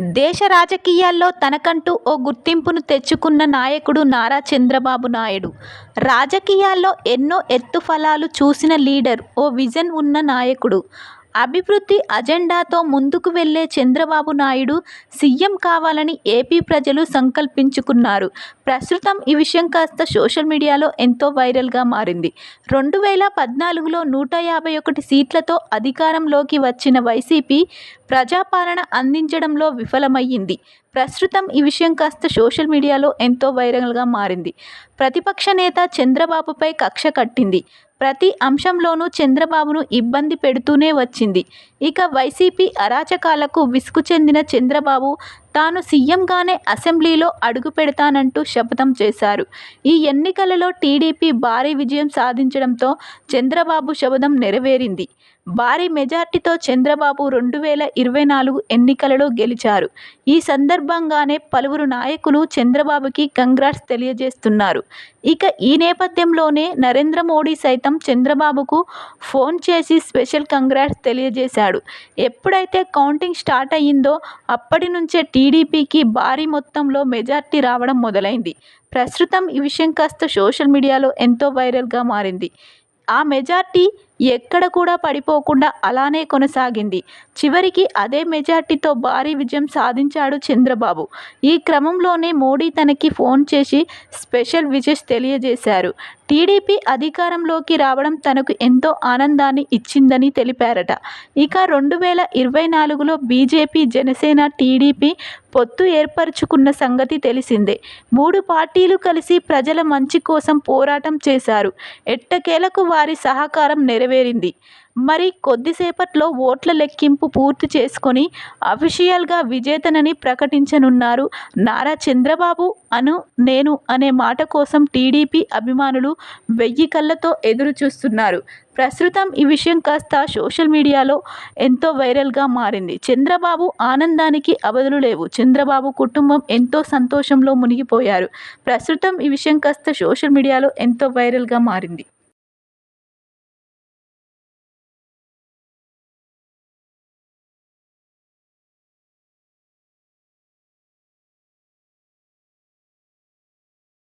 దేశ రాజకీయాల్లో తనకంటూ ఓ గుర్తింపును తెచ్చుకున్న నాయకుడు నారా చంద్రబాబు నాయుడు. రాజకీయాల్లో ఎన్నో ఎత్తుఫలాలు చూసిన లీడర్. ఓ విజన్ ఉన్న నాయకుడు. అభివృద్ధి అజెండాతో ముందుకు వెళ్ళే చంద్రబాబు నాయుడు సీఎం కావాలని ఏపీ ప్రజలు సంకల్పించుకున్నారు. ప్రస్తుతం ఈ విషయం కాస్త సోషల్ మీడియాలో ఎంతో వైరల్గా మారింది. రెండు వేల పద్నాలుగులో నూట యాభై ఒకటి సీట్లతో అధికారంలోకి వచ్చిన వైసీపీ ప్రజాపాలన అందించడంలో విఫలమయ్యింది. ప్రస్తుతం ఈ విషయం కాస్త సోషల్ మీడియాలో ఎంతో వైరల్గా మారింది. ప్రతిపక్ష నేత చంద్రబాబుపై కక్ష కట్టింది. ప్రతి అంశంలోనూ చంద్రబాబును ఇబ్బంది పెడుతూనే వచ్చింది. ఇక వైసీపీ అరాచకాలకు విసుగు చెందిన చంద్రబాబు తాను సీఎంగానే అసెంబ్లీలో అడుగుపెడతానంటూ శపథం చేశారు. ఈ ఎన్నికలలో టీడీపీ భారీ విజయం సాధించడంతో చంద్రబాబు శపథం నెరవేరింది. భారీ మెజార్టీతో చంద్రబాబు రెండు వేల ఇరవై నాలుగు ఎన్నికలలో గెలిచారు. ఈ సందర్భంగానే పలువురు నాయకులు చంద్రబాబుకి కంగ్రాట్స్ తెలియజేస్తున్నారు. ఇక ఈ నేపథ్యంలోనే నరేంద్ర మోడీ సైతం చంద్రబాబుకు ఫోన్ చేసి స్పెషల్ కంగ్రాట్స్ తెలియజేశారు తెలియజేశాడు. ఎప్పుడైతే కౌంటింగ్ స్టార్ట్ అయ్యిందో అప్పటి నుంచే టీడీపీకి భారీ మొత్తంలో మెజార్టీ రావడం మొదలైంది. ప్రస్తుతం ఈ విషయం కాస్త సోషల్ మీడియాలో ఎంతో వైరల్గా మారింది. ఆ మెజార్టీ ఎక్కడ కూడా పడిపోకుండా అలానే కొనసాగింది. చివరికి అదే మెజార్టీతో భారీ విజయం సాధించాడు చంద్రబాబు. ఈ క్రమంలోనే మోడీ తనకి ఫోన్ చేసి స్పెషల్ విజెస్ తెలియజేశారు. టీడీపీ అధికారంలోకి రావడం తనకు ఎంతో ఆనందాన్ని ఇచ్చిందని తెలిపారట. ఇక రెండు వేల ఇరవై నాలుగులో బీజేపీ, జనసేన, టీడీపీ పొత్తు ఏర్పరచుకున్న సంగతి తెలిసిందే. మూడు పార్టీలు కలిసి ప్రజల మంచి కోసం పోరాటం చేశారు. ఎట్టకేలకు వారి సహకారం నెరవేరింది. మరి కొద్దిసేపట్లో ఓట్ల లెక్కింపు పూర్తి చేసుకొని అఫీషియల్గా విజేతనని ప్రకటించనున్నారు నారా చంద్రబాబు అను నేను అనే మాట కోసం టీడీపీ అభిమానులు వెయ్యి కళ్ళతో ఎదురు చూస్తున్నారు. ప్రస్తుతం ఈ విషయం కాస్త సోషల్ మీడియాలో ఎంతో వైరల్గా మారింది. చంద్రబాబు ఆనందానికి అవధులు లేవు. చంద్రబాబు కుటుంబం ఎంతో సంతోషంలో మునిగిపోయారు. ప్రస్తుతం ఈ విషయం కాస్త సోషల్ మీడియాలో ఎంతో వైరల్గా మారింది.